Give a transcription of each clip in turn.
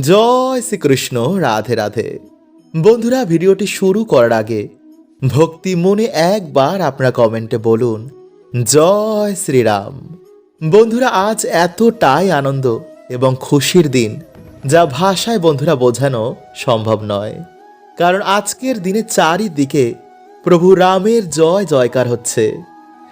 জয় শ্রীকৃষ্ণ, রাধে রাধে। বন্ধুরা, ভিডিওটি শুরু করার আগে ভক্তি মনে একবার আপনার কমেন্টে বলুন, জয় শ্রীরাম। বন্ধুরা, আজ এতটাই আনন্দ এবং খুশির দিন যা ভাষায় বন্ধুরা বোঝানো সম্ভব নয়। কারণ আজকের দিনে চারিদিকে প্রভু রামের জয় জয়কার হচ্ছে।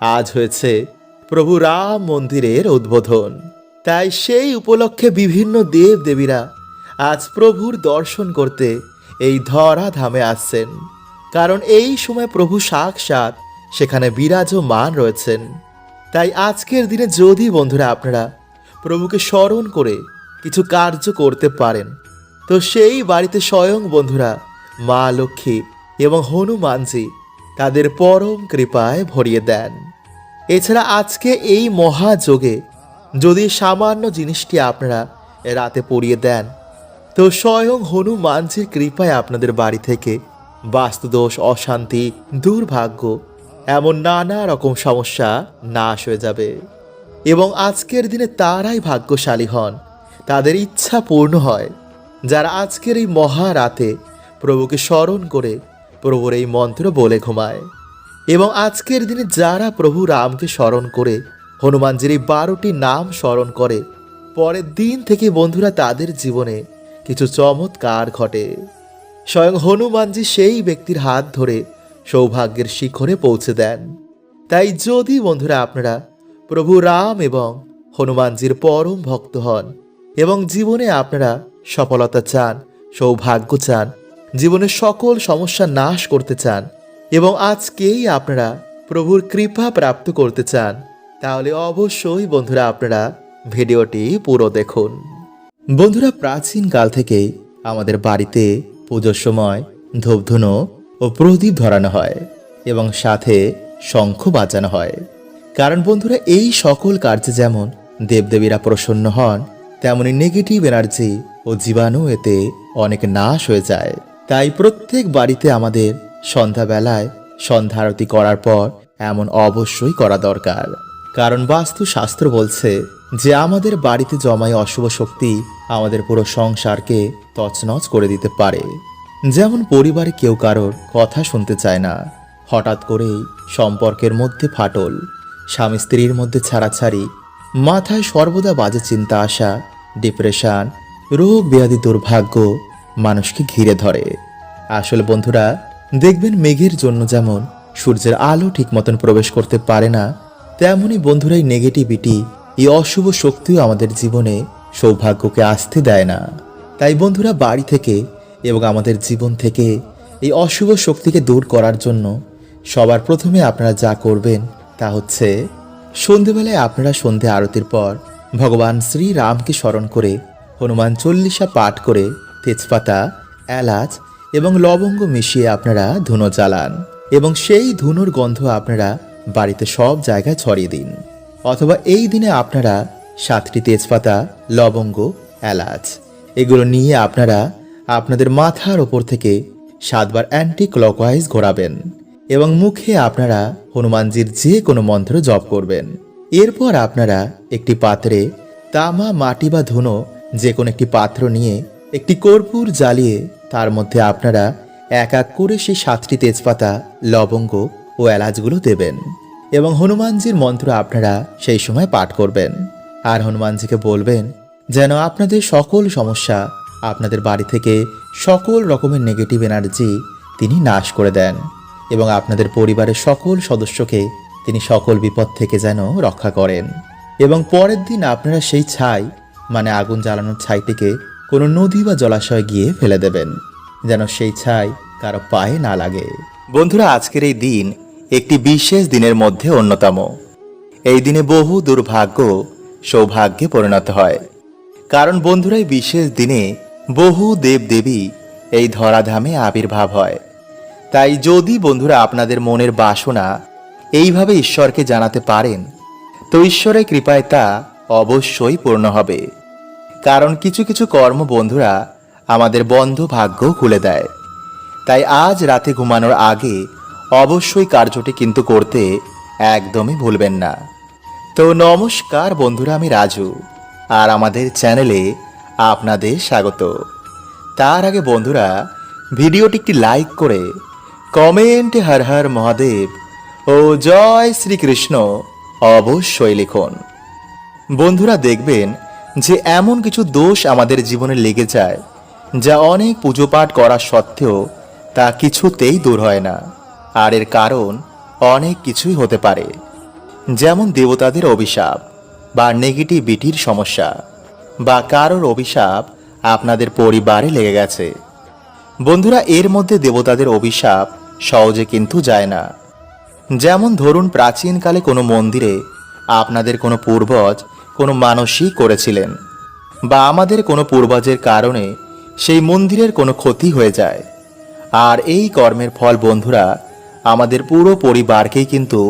আজ হয়েছে প্রভু রাম মন্দিরের উদ্বোধন। তাই সেই উপলক্ষে বিভিন্ন দেব দেবীরা আজ প্রভুর দর্শন করতে এই ধরা ধামে আসছেন। কারণ এই সময় প্রভু সাক্ষাৎ, সেখানে বিরাজমান রয়েছেন। তাই আজকের দিনে যদি বন্ধুরা আপনারা প্রভুকে স্মরণ করে কিছু কার্য করতে পারেন, তো সেই বাড়িতে স্বয়ং বন্ধুরা মা লক্ষ্মী এবং হনুমানজি তাদের পরম কৃপায় ভরিয়ে দেন। এছাড়া আজকে এই মহাযোগে যদি সামান্য জিনিসটি আপনারা রাতে পড়িয়ে দেন তো স্বয়ং হনুমানজির কৃপায় আপনাদের বাড়ি থেকে বাস্তুদোষ, অশান্তি, দুর্ভাগ্য এমন নানা রকম সমস্যা নাশ হয়ে যাবে। এবং আজকের দিনে তারাই ভাগ্যশালী হন। তাদের ইচ্ছা পূর্ণ হয়। যারা আজকের এই মহারাতে প্রভুকে স্মরণ করে প্রভুর এই মন্ত্র বলে ঘুমায়। এবং আজকের দিনে যারা প্রভু রামকে স্মরণ করে, হনুমানজির এই বারোটি নাম স্মরণ করে, পরের দিন থেকে বন্ধুরা তাদের জীবনে কিছু চমৎকার ঘটে। স্বয়ং হনুমানজি সেই ব্যক্তির হাত ধরে সৌভাগ্যের শিখরে পৌঁছে দেন। তাই যদি বন্ধুরা আপনারা প্রভু রাম এবং হনুমানজির পরম ভক্ত হন এবং জীবনে আপনারা সফলতা চান, সৌভাগ্য চান জীবনের সকল সমস্যা নাশ করতে চান এবং আজকেই আপনারা প্রভুর কৃপা প্রাপ্ত করতে চান, তাহলে অবশ্যই বন্ধুরা আপনারা ভিডিওটি পুরো দেখুন। বন্ধুরা, প্রাচীন কাল থেকেই আমাদের বাড়িতে পুজোর সময় ধূপধুনো ও প্রদীপ ধরানো হয় এবং সাথে শঙ্খ বাজানো হয়। কারণ বন্ধুরা, এই সকল কার্যে যেমন দেবদেবীরা প্রসন্ন হন, তেমনি নেগেটিভ এনার্জি ও জীবাণু এতে অনেক নাশ হয়ে যায়। তাই প্রত্যেক বাড়িতে আমাদের সন্ধ্যাবেলায় সন্ধ্যা আরতি করার পর এমন অবশ্যই করা দরকার। কারণ বাস্তু শাস্ত্র বলছে যে আমাদের বাড়িতে জমায় অশুভ শক্তি আমাদের পুরো সংসারকে তছনছ করে দিতে পারে। যেমন পরিবারে কেউ কারোর কথা শুনতে চায় না। হঠাৎ করেই সম্পর্কের মধ্যে ফাটল, স্বামী স্ত্রীর মধ্যে ছাড়াছাড়ি, মাথায় সর্বদা বাজে চিন্তা আসা ডিপ্রেশন রোগ ব্যাধি দুর্ভাগ্য মানুষকে ঘিরে ধরে। আসলে বন্ধুরা, দেখবেন মেঘের জন্য যেমন সূর্যের আলো ঠিক মতন প্রবেশ করতে পারে না তেমনই বন্ধুরা এই নেগেটিভিটি এই অশুভ শক্তিও আমাদের জীবনে সৌভাগ্যকে আসতে দেয় না। তাই বন্ধুরা বাড়ি থেকে এবং আমাদের জীবন থেকে এই অশুভ শক্তিকে দূর করার জন্য সবার প্রথমে আপনারা যা করবেন তা হচ্ছে, সন্ধেবেলায় আপনারা সন্ধে আরতির পর ভগবান শ্রী রামকে স্মরণ করে হনুমান চল্লিশা পাঠ করে তেজপাতা, এলাচ এবং লবঙ্গ মিশিয়ে আপনারা ধুনো জ্বালান এবং সেই ধুনোর গন্ধ আপনারা বাড়িতে সব জায়গায় ছড়িয়ে দিন। অথবা এই দিনে আপনারা সাতটি তেজপাতা, লবঙ্গ, এলাচ, এগুলো নিয়ে আপনারা আপনাদের মাথার ওপর থেকে সাতবার অ্যান্টি ক্লকওয়াইজ ঘোরাবেন এবং মুখে আপনারা হনুমানজির যে কোনো মন্ত্র জপ করবেন। এরপর আপনারা একটি পাত্রে তামা, মাটি বা ধুনো, যে কোনো একটি পাত্র নিয়ে একটি কর্পূর জ্বালিয়ে তার মধ্যে আপনারা এক এক করে সেই সাতটি তেজপাতা, লবঙ্গ ও এলাচগুলো দেবেন। এবং হনুমানজির মন্ত্র আপনারা সেই সময় পাঠ করবেন। আর হনুমানজিকে বলবেন, যেন আপনাদের সকল সমস্যা আপনাদের বাড়ি থেকে সকল রকমের নেগেটিভ এনার্জি তিনি নাশ করে দেন এবং আপনাদের পরিবারের সকল সদস্যকে তিনি সকল বিপদ থেকে যেন রক্ষা করেন। এবং পরের দিন আপনারা সেই ছাই মানে আগুন জ্বালানোর ছাইটিকে কোনো নদী বা জলাশয়ে গিয়ে ফেলে দেবেন, যেন সেই ছাই কারও পায়ে না লাগে। বন্ধুরা, আজকের এই দিন একটি বিশেষ দিনের মধ্যে অন্যতম। এই দিনে বহু দুর্ভাগ্য, সৌভাগ্যে পরিণত হয়। কারণ বন্ধুরা, এই বিশেষ দিনে বহু দেব দেবী এই ধরাধামে আবির্ভাব হয়। তাই যদি বন্ধুরা আপনাদের মনের বাসনা এইভাবে ঈশ্বরকে জানাতে পারেন, তো ঈশ্বরের কৃপায় তা অবশ্যই পূর্ণ হবে। কারণ কিছু কিছু কর্ম বন্ধুরা আমাদের বন্ধ ভাগ্য খুলে দেয়। তাই আজ রাতে ঘুমানোর আগে অবশ্যই কার্যটি কিন্তু করতে একদমই ভুলবেন না। তো নমস্কার বন্ধুরা, আমি রাজু আর আমাদের চ্যানেলে আপনাদের স্বাগত। তার আগে বন্ধুরা, ভিডিওটি একটি লাইক করে কমেন্টে হর হর মহাদেব ও জয় শ্রীকৃষ্ণ অবশ্যই লিখুন। বন্ধুরা, দেখবেন যে এমন কিছু দোষ আমাদের জীবনে লেগে যায়, যা অনেক পুজো পাঠ করা সত্ত্বেও তা কিছুতেই দূর হয় না। আর এর কারণ অনেক কিছুই হতে পারে। যেমন দেবতাদের অভিশাপ বা নেগেটিভিটির সমস্যা বা কারোর অভিশাপ আপনাদের পরিবারে লেগে গেছে। বন্ধুরা, এর মধ্যে দেবতাদের অভিশাপ সহজে কিন্তু যায় না। যেমন ধরুন, প্রাচীনকালে কোনো মন্দিরে আপনাদের কোনো পূর্বজ কোনো মানসিক করেছিলেন বা আমাদের কোনো পূর্বজের কারণে সেই মন্দিরের কোনো ক্ষতি হয়ে যায়। আর এই কর্মের ফল বন্ধুরা আমাদের পুরো পরিবারকেই কিন্তু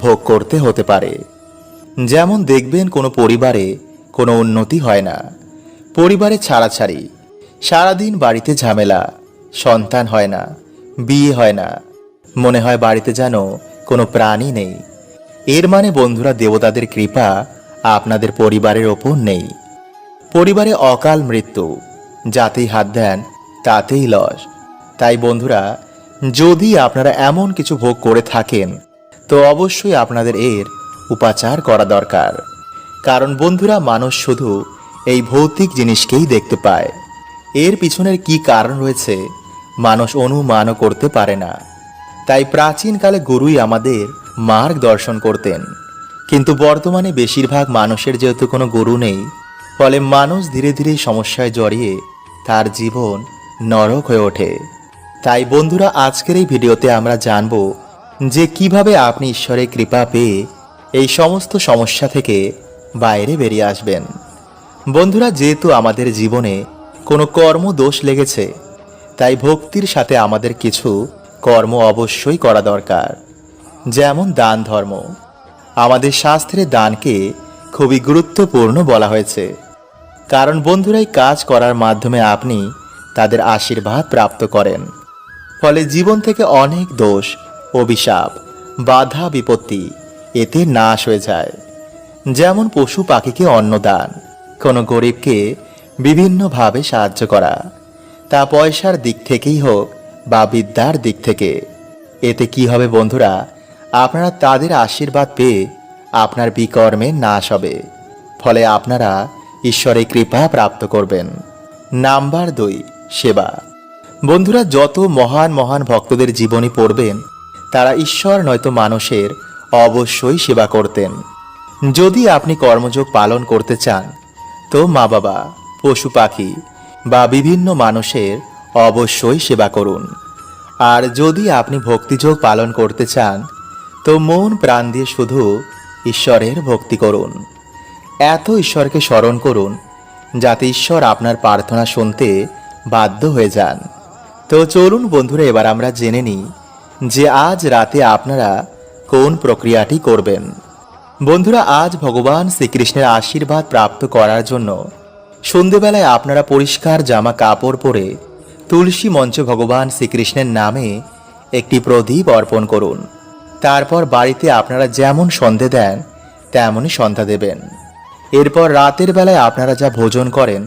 ভোগ করতে হতে পারে। যেমন দেখবেন কোনো পরিবারে কোনো উন্নতি হয় না। পরিবারে ছাড়াছাড়ি, সারাদিন বাড়িতে ঝামেলা, সন্তান হয় না, বিয়ে হয় না, মনে হয় বাড়িতে যেন কোনো প্রাণী নেই। এর মানে বন্ধুরা, দেবতাদের কৃপা আপনাদের পরিবারের ওপর নেই। পরিবারে অকাল মৃত্যু, যাতেই হাত দেন, তাতেই লস। তাই বন্ধুরা যদি আপনারা এমন কিছু ভোগ করে থাকেন, তো অবশ্যই আপনাদের এর উপাচার করা দরকার। কারণ বন্ধুরা, মানুষ শুধু এই ভৌতিক জিনিসকেই দেখতে পায়। এর পিছনের কি কারণ রয়েছে, মানুষ অনুমানও করতে পারে না। তাই প্রাচীনকালে গুরুই আমাদের মার্গ দর্শন করতেন। কিন্তু বর্তমানে বেশিরভাগ মানুষের যেহেতু কোনো গুরু নেই, ফলে মানুষ ধীরে ধীরে সমস্যায় জড়িয়ে তার জীবন নরক হয়ে ওঠে। তাই বন্ধুরা, আজকের এই ভিডিওতে আমরা জানব যে কীভাবে আপনি ঈশ্বরের কৃপা পেয়ে এই সমস্ত সমস্যা থেকে বাইরে বেরিয়ে আসবেন। বন্ধুরা, যেহেতু আমাদের জীবনে কোনো কর্ম দোষ লেগেছে, তাই ভক্তির সাথে আমাদের কিছু কর্ম অবশ্যই করা দরকার। যেমন দান ধর্ম। আমাদের শাস্ত্রে দানকে খুবই গুরুত্বপূর্ণ বলা হয়েছে। কারণ বন্ধুরাই কাজ করার মাধ্যমে আপনি তাদের আশীর্বাদ প্রাপ্ত করেন। ফলে জীবন থেকে অনেক দোষ অভিশাপ, বাধা, বিপত্তি এতে নাশ হয়ে যায়। যেমন পশু পাখিকে অন্নদান, কোনো গরিবকে বিভিন্নভাবে সাহায্য করা, তা পয়সার দিক থেকেই হোক বা বিদ্যার দিক থেকে। এতে কি হবে বন্ধুরা? আপনারা তাদের আশীর্বাদ পেয়ে আপনার বিকর্মে নাশ হবে। ফলে আপনারা ঈশ্বরের কৃপা প্রাপ্ত করবেন। নাম্বার দুই, সেবা। বন্ধুরা, যত মহান মহান ভক্তদের জীবনী পড়বেন, তারা ঈশ্বর নয়তো মানুষের অবশ্যই সেবা করতেন। যদি আপনি কর্মযোগ পালন করতে চান, তো মা বাবা, পশু পাখি বা বিভিন্ন মানুষের অবশ্যই সেবা করুন। আর যদি আপনি ভক্তিযোগ পালন করতে চান, তো মন প্রাণ দিয়ে শুধু ঈশ্বরের ভক্তি করুন। এত ঈশ্বরকে স্মরণ করুন, যাতে ঈশ্বর আপনার প্রার্থনা শুনতে বাধ্য হয়ে যান। তো চলুন বন্ধুরা, এবার আমরা জেনে নিই যে আজ রাতে আপনারা কোন প্রক্রিয়াটি করবেন। বন্ধুরা, আজ ভগবান শ্রীকৃষ্ণের আশীর্বাদ প্রাপ্ত করার জন্য সন্ধেবেলায় আপনারা পরিষ্কার জামা কাপড় পরে তুলসী মঞ্চে ভগবান শ্রীকৃষ্ণের নামে একটি প্রদীপ অর্পণ করুন। তারপর বাড়িতে আপনারা যেমন সন্ধে দেন, তেমনই সন্ধ্যা দেবেন। এরপর রাতের বেলায় আপনারা যা ভোজন করেন,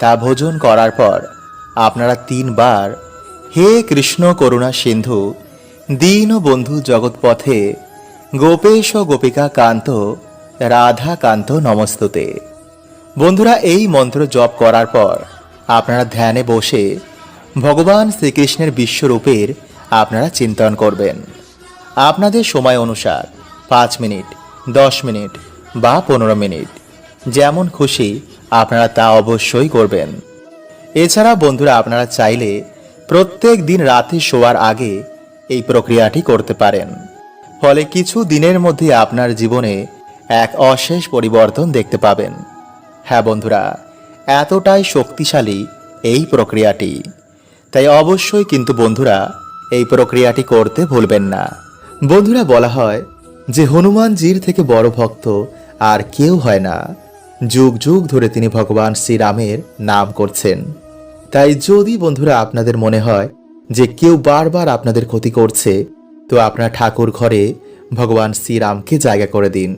তা ভোজন করার পর আপনারা তিনবার হে কৃষ্ণ করুণা সিন্ধু, দীন বন্ধু জগৎপথে, গোপেশ গোপিকা কান্ত, রাধা কান্ত নমস্তুতে। বন্ধুরা, এই মন্ত্র জপ করার পর আপনারা ধ্যানে বসে ভগবান শ্রীকৃষ্ণের বিশ্বরূপের আপনারা চিন্তন করবেন। আপনাদের সময় অনুসার পাঁচ মিনিট, দশ মিনিট বা পনেরো মিনিট, যেমন খুশি আপনারা তা অবশ্যই করবেন। এছাড়া বন্ধুরা, আপনারা চাইলে প্রত্যেক দিন রাতে শোয়ার আগে এই প্রক্রিয়াটি করতে পারেন। ফলে কিছু দিনের মধ্যে আপনার জীবনে এক অশেষ পরিবর্তন দেখতে পাবেন। হ্যাঁ বন্ধুরা, এতটাই শক্তিশালী এই প্রক্রিয়াটি। তাই অবশ্যই কিন্তু বন্ধুরা, এই প্রক্রিয়াটি করতে ভুলবেন না। বন্ধুরা, বলা হয় যে হনুমানজির থেকে বড় ভক্ত আর কেউ হয় না। যুগ যুগ ধরে তিনি ভগবান শ্রীরামের নাম করছেন। তাই যদি বন্ধুরা আপনাদের মনে হয় যে কেউ বারবার আপনাদের ক্ষতি করছে, তো আপনার ঠাকুর ঘরে ভগবান শ্রীরামকে জায়গা করে দিন।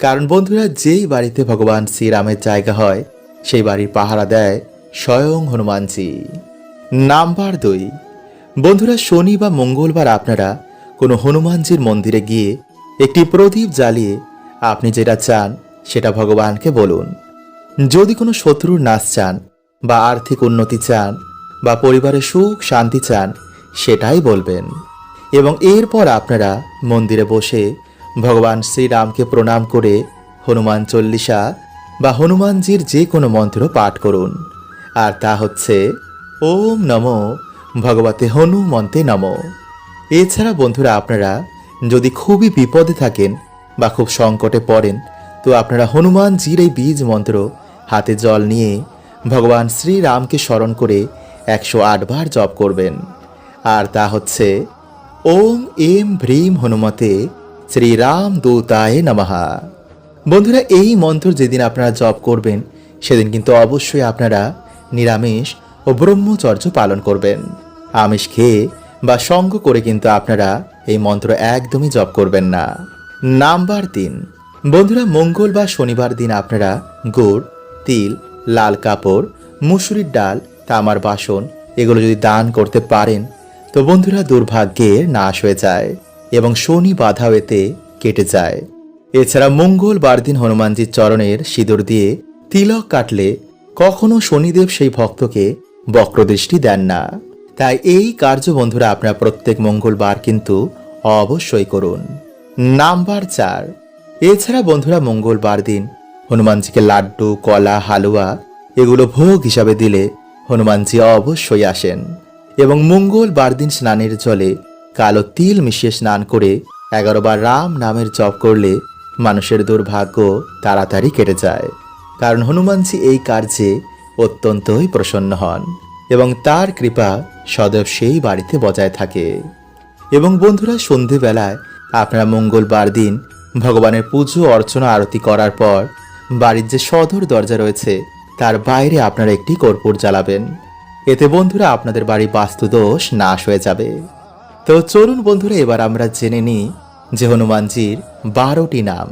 কারণ বন্ধুরা, যেই বাড়িতে ভগবান শ্রীরামের জায়গা হয়, সেই বাড়ির পাহারা দেয় স্বয়ং হনুমানজি। নাম্বার দুই। বন্ধুরা, শনি বা মঙ্গলবার আপনারা কোনো হনুমানজির মন্দিরে গিয়ে একটি প্রদীপ জ্বালিয়ে আপনি যেটা চান সেটা ভগবানকে বলুন। যদি কোনো শত্রুর নাচ চান বা আর্থিক উন্নতি চান বা পরিবারের সুখ, শান্তি চান, সেটাই বলবেন। এবং এরপর আপনারা মন্দিরে বসে ভগবান শ্রীরামকে প্রণাম করে হনুমান চল্লিশা বা হনুমানজির যে কোনো মন্ত্র পাঠ করুন। আর তা হচ্ছে, ওম নম ভগবতে হনুমন্তে নম। এছাড়া বন্ধুরা আপনারা যদি খুবই বিপদে থাকেন বা খুব সংকটে পড়েন, তো আপনারা হনুমানজির এই বীজ মন্ত্র হাতে জল নিয়ে ভগবান শ্রীরামকে স্মরণ করে একশো আট বার জপ করবেন। আর তা হচ্ছে, ওম এম ভ্রীম হনুমতে শ্রীরাম দূতায় নমহা বন্ধুরা, এই মন্ত্র যেদিন আপনারা জপ করবেন, সেদিন কিন্তু অবশ্যই আপনারা নিরামিষ ও ব্রহ্মচর্য পালন করবেন। আমিষ খেয়ে বা সঙ্গ করে কিন্তু আপনারা এই মন্ত্র একদমই জপ করবেন না। নাম্বার তিন। বন্ধুরা, মঙ্গল বা শনিবার দিন আপনারা গুড়, তিল লাল কাপড়, মুসুরির ডাল, তামার বাসন, এগুলো যদি দান করতে পারেন, তো বন্ধুরা দুর্ভাগ্যের নাশ হয়ে যায় এবং শনি বাধাও এতে কেটে যায়। এছাড়া মঙ্গলবার দিন হনুমানজির চরণের সিঁদুর দিয়ে তিলক কাটলে কখনো শনিদেব সেই ভক্তকে বক্রদৃষ্টি দেন না। তাই এই কার্য বন্ধুরা আপনারা প্রত্যেক মঙ্গলবার কিন্তু অবশ্যই করুন। নাম্বার চার। এছাড়া বন্ধুরা মঙ্গলবার দিন হনুমানজিকে লাড্ডু, কলা, হালুয়া এগুলো ভোগ হিসাবে দিলে হনুমানজি অবশ্যই আসেন এবং মঙ্গলবার দিন স্নানের জলে কালো তিল মিশিয়ে স্নান করে এগারো বার রাম নামের জপ করলে মানুষের দুর্ভাগ্য তাড়াতাড়ি কেটে যায়। কারণ হনুমানজি এই কার্যে অত্যন্তই প্রসন্ন হন এবং তার কৃপা সদব সেই বাড়িতে বজায় থাকে। এবং বন্ধুরা, সন্ধেবেলায় আপনারা মঙ্গলবার দিন ভগবানের পুজো, অর্চনা, আরতি করার পর বাড়ির যে সদর দরজা রয়েছে, তার বাইরে আপনারা একটি কর্পূর জ্বালাবেন। এতে বন্ধুরা আপনাদের বাড়ি বাস্তুদোষ নাশ হয়ে যাবে। তো চলুন বন্ধুরা, এবার আমরা জেনে নিই যে হনুমানজির বারোটি নাম,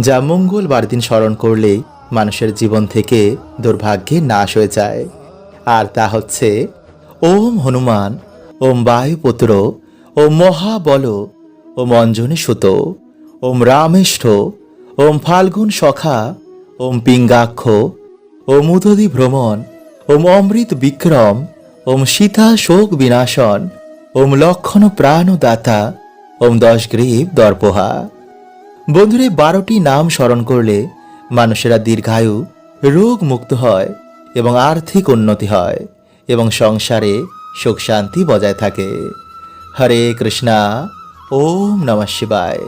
যা মঙ্গলবার দিন স্মরণ করলেই মানুষের জীবন থেকে দুর্ভাগ্যে নাশ হয়ে যায়। আর তা হচ্ছে, ওম হনুমান, ওম বায়ুপুত্র, ওম মহাবল, ওম অঞ্জনী সুত, ওম রামেষ্ঠ, ওম ফাল্গুন সখা ওম পিঙ্গাক্ষ, ওম উদধি ভ্রমণ, ওম অমৃত বিক্রম, ওম সীতা শোক বিনাশন, ওম লক্ষণ প্রাণদাতা, ওম দশ গ্রীব দর্পহা। বন্ধুরে, বারোটি নাম স্মরণ করলে মানুষেরা দীর্ঘায়ু, রোগ মুক্ত হয় এবং আর্থিক উন্নতি হয় এবং সংসারে সুখ শান্তি বজায় থাকে। হরে কৃষ্ণা, ওম নমঃ শিবায়।